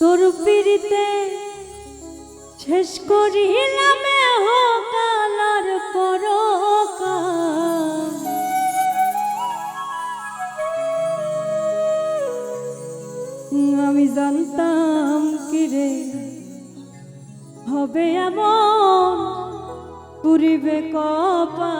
তোর পিড়িতে শেষ করিলাম কালার পরকাল। আমি জানতাম কি রে হবে এমন পুরিবে কপা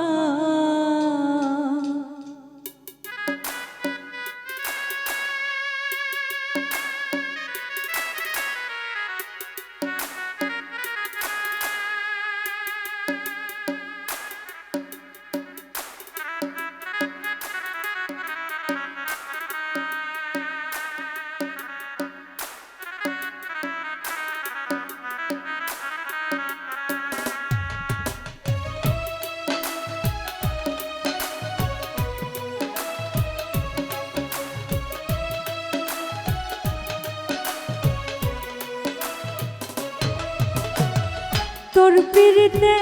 তোর পিড়িতে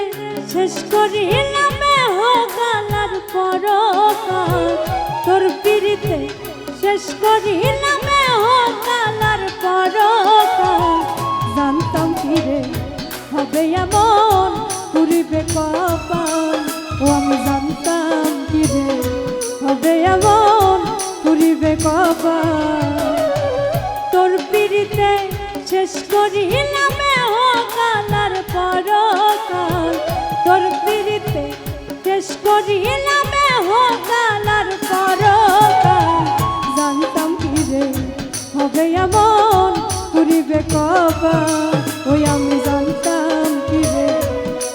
শেষ করিলাম কালার পরকাল। তোর পিড়িতে শেষ করিলাম কালার পরকাল। জানতাম কি রে, হবে এমন পুরিবে কপাল। ও, আমি জানতাম কি রে, হবে এমন পুরিবে কপাল। তোর পিড়িতে শেষ করিলাম করিলাম কালার পরকাল জানতাম কি রে হবে এমন পুরিবে কপাল ওই আমি জানতাম কি রে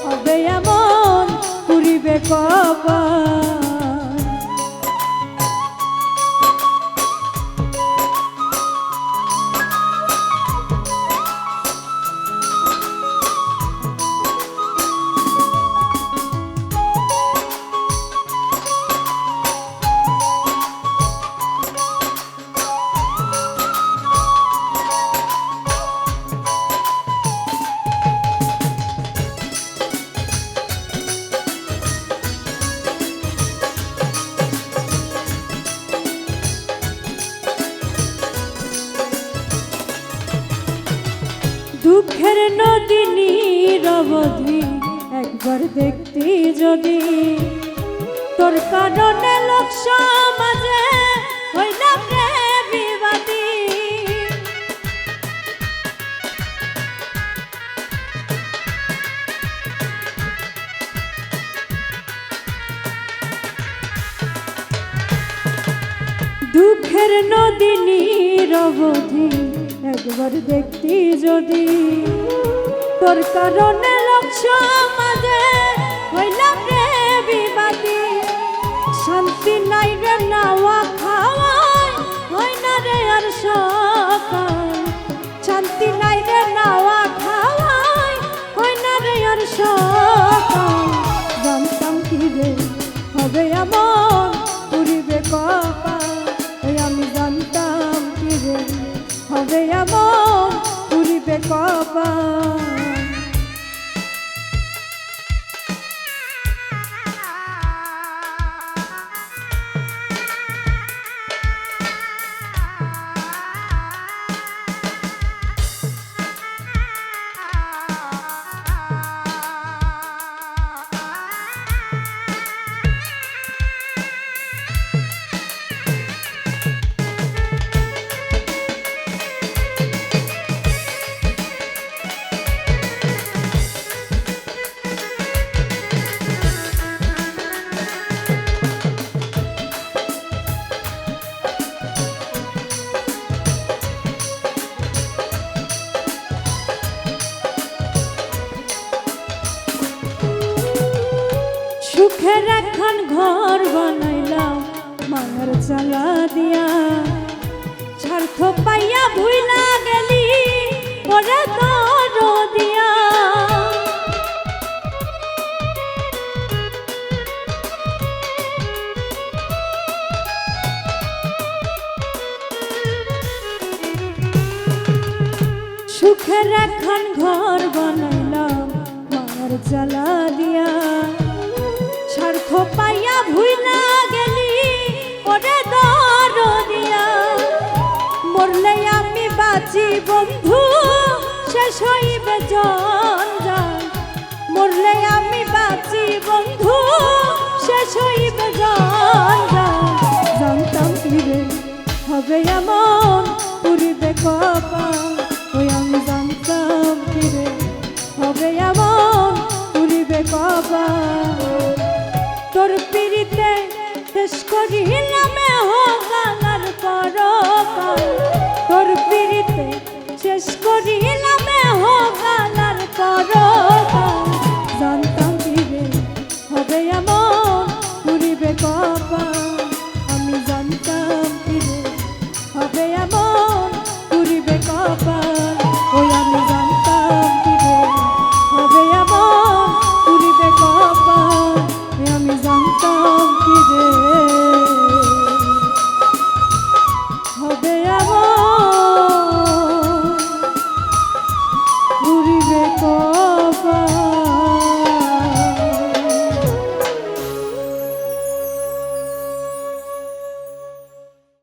হবে এমন পুরিবে কপাল দুঃখের নদী নিরবধি একবার দেখতি যদি। তোর কারণে লোক সমাজে হইলাম রে দুঃখের নদী নিরবধি একবার দেখতি যদি তোর কারণে লোক হবে এমন পুরিবে কপাল। সুখের এখন ঘর বানাইলাম, মায়ের চালা দিয়া। স্বার্থ পাইয়া ভুইলা গেলি ওরে তোর দিয়া। সুখের এখন ঘর বানাইলাম, মায়ের চালা দিয়া। স্বার্থ পাইয়া ভুইলা গেলি, ওরে দর দিয়া মরলে আমি বাঁচি বন্ধু জীবন যায় মরলে আমি বাঁচি বন্ধু, শেষ হইবে যায় জানতাম ফিরে হবে এমন পুরিবে কপাল। ওই আমি জানতাম ফিরে হবে এমন পুরিবে কপাল। তোর পিড়িতে শেষ করিলা।